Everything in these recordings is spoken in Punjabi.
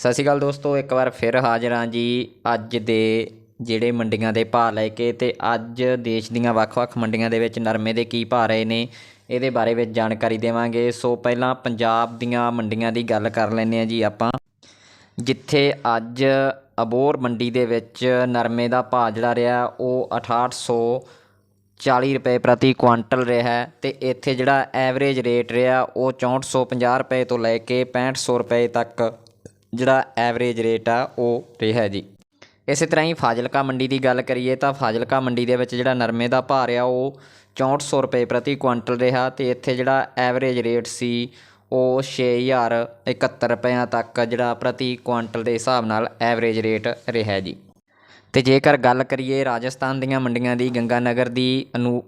ਸਤਿ ਸ਼੍ਰੀ ਅਕਾਲ ਦੋਸਤੋ, ਇੱਕ ਵਾਰ ਫਿਰ ਹਾਜ਼ਰ ਹਾਂ ਜੀ ਅੱਜ ਦੇ ਜਿਹੜੇ ਮੰਡੀਆਂ ਦੇ ਭਾਅ ਲੈ ਕੇ ਤੇ ਅੱਜ ਦੇਸ਼ ਦੀਆਂ ਵੱਖ-ਵੱਖ ਮੰਡੀਆਂ ਦੇ ਵਿੱਚ ਨਰਮੇ ਦੇ ਕੀ ਭਾਅ ਰਹੇ ਨੇ, ਇਹਦੇ ਬਾਰੇ ਵਿੱਚ ਜਾਣਕਾਰੀ ਦੇਵਾਂਗੇ। ਸੋ ਪਹਿਲਾਂ ਪੰਜਾਬ ਦੀਆਂ ਮੰਡੀਆਂ ਦੀ ਗੱਲ ਕਰ ਲੈਂਦੇ ਹਾਂ ਜੀ ਆਪਾਂ। ਜਿੱਥੇ ਅੱਜ ਅਬੋਰ ਮੰਡੀ ਦੇ ਵਿੱਚ ਨਰਮੇ ਦਾ ਭਾਅ ਜਿਹੜਾ ਰਿਹਾ, ਉਹ 6840 ਰੁਪਏ ਪ੍ਰਤੀ ਕੁਆਂਟਲ ਰਿਹਾ ਹੈ ਤੇ ਇੱਥੇ ਜਿਹੜਾ ਐਵਰੇਜ ਰੇਟ ਰਿਹਾ, ਉਹ 6450 ਰੁਪਏ ਤੋਂ ਲੈ ਕੇ 6500 ਰੁਪਏ ਤੱਕ ਜਿਹੜਾ ਐਵਰੇਜ ਰੇਟ ਆ, ਉਹ ਰਿਹਾ ਜੀ। ਇਸੇ ਤਰ੍ਹਾਂ ਹੀ ਫਾਜ਼ਿਲਕਾ ਮੰਡੀ ਦੀ ਗੱਲ ਕਰੀਏ ਤਾਂ ਫਾਜ਼ਿਲਕਾ ਮੰਡੀ ਦੇ ਵਿੱਚ ਜਿਹੜਾ ਨਰਮੇ ਦਾ ਭਾਅ ਆ, ਉਹ 6400 ਰੁਪਏ ਪ੍ਰਤੀ ਕੁਇੰਟਲ ਰਿਹਾ ਤੇ ਇੱਥੇ ਜਿਹੜਾ ਐਵਰੇਜ ਰੇਟ ਸੀ, ਉਹ 6071 ਰੁਪਇਆਂ ਤੱਕ ਜਿਹੜਾ ਪ੍ਰਤੀ ਕੁਇੰਟਲ ਦੇ ਹਿਸਾਬ ਨਾਲ ਐਵਰੇਜ ਰੇਟ ਰਿਹਾ ਜੀ। ਤੇ ਜੇਕਰ ਗੱਲ ਕਰੀਏ ਰਾਜਸਥਾਨ ਦੀਆਂ ਮੰਡੀਆਂ ਦੀ, ਗੰਗਾਨਗਰ ਦੀ ਅਨੂ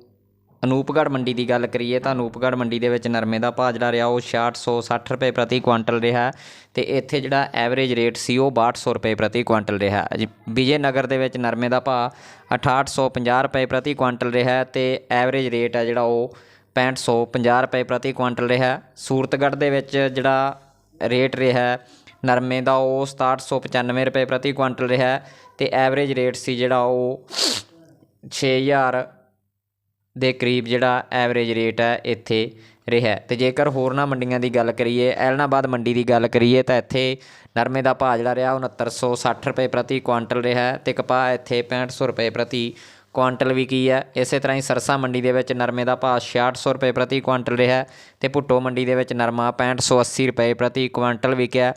ਅਨੂਪਗੜ੍ਹ ਮੰਡੀ ਦੀ ਗੱਲ ਕਰੀਏ ਤਾਂ ਅਨੂਪਗੜ੍ਹ ਮੰਡੀ ਦੇ ਵਿੱਚ ਨਰਮੇ ਦਾ ਭਾਅ ਜਿਹੜਾ ਰਿਹਾ ਉਹ 6660 ਰੁਪਏ ਪ੍ਰਤੀ ਕੁਆਂਟਲ ਰਿਹਾ ਤੇ ਇੱਥੇ ਜਿਹੜਾ ਐਵਰੇਜ ਰੇਟ ਸੀ ਉਹ 6200 ਰੁਪਏ ਪ੍ਰਤੀ ਕੁਇੰਟਲ ਰਿਹਾ। ਜੀ ਵਿਜੇ ਨਗਰ ਦੇ ਵਿੱਚ ਨਰਮੇ ਦਾ ਭਾਅ 6850 ਰੁਪਏ ਪ੍ਰਤੀ ਕੁਇੰਟਲ ਰਿਹਾ ਤੇ ਐਵਰੇਜ ਰੇਟ ਹੈ ਜਿਹੜਾ ਉਹ 6550 ਰੁਪਏ ਪ੍ਰਤੀ ਕੁਇੰਟਲ ਰਿਹਾ। ਸੂਰਤਗੜ੍ਹ ਦੇ ਵਿੱਚ ਜਿਹੜਾ ਰੇਟ ਰਿਹਾ ਨਰਮੇ ਦਾ ਉਹ 6795 ਰੁਪਏ ਪ੍ਰਤੀ ਕੁਇੰਟਲ ਰਿਹਾ ਤੇ ਐਵਰੇਜ ਰੇਟ ਸੀ ਜਿਹੜਾ ਉਹ 6000 ਦੇ ਕਰੀਬ ਜਿਹੜਾ ਐਵਰੇਜ ਰੇਟ ਹੈ ਇੱਥੇ ਰਿਹਾ ਅਤੇ ਜੇਕਰ ਹੋਰਨਾਂ ਮੰਡੀਆਂ ਦੀ ਗੱਲ ਕਰੀਏ, ਐਲਨਾਬਾਦ ਮੰਡੀ ਦੀ ਗੱਲ ਕਰੀਏ, ਤਾਂ ਇੱਥੇ ਨਰਮੇ ਦਾ ਭਾਅ ਜਿਹੜਾ ਰਿਹਾ ਉਹ 6960 ਰੁਪਏ ਪ੍ਰਤੀ ਕੁਆਂਟਲ ਰਿਹਾ ਅਤੇ ਕਪਾਹ ਇੱਥੇ 6500 ਰੁਪਏ ਪ੍ਰਤੀ ਕੁਆਂਟਲ ਵੀ ਕੀ ਹੈ, ਇਸੇ ਤਰ੍ਹਾਂ ਹੀ ਸਰਸਾ ਮੰਡੀ ਦੇ ਵਿੱਚ ਨਰਮੇ ਦਾ ਭਾਅ 6600 ਰੁਪਏ ਪ੍ਰਤੀ ਕੁਆਂਟਲ ਰਿਹਾ ਤੇ ਭੁੱਟੋ ਮੰਡੀ ਦੇ ਵਿੱਚ ਨਰਮਾ 6580 ਰੁਪਏ ਪ੍ਰਤੀ ਕੁਆਂਟਲ ਵਿਕਿਆ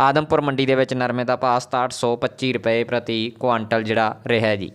ਆਦਮਪੁਰ ਮੰਡੀ ਦੇ ਵਿੱਚ ਨਰਮੇ ਦਾ ਭਾਅ 6725 ਰੁਪਏ ਪ੍ਰਤੀ ਕੁਆਂਟਲ ਜਿਹੜਾ ਰਿਹਾ ਜੀ।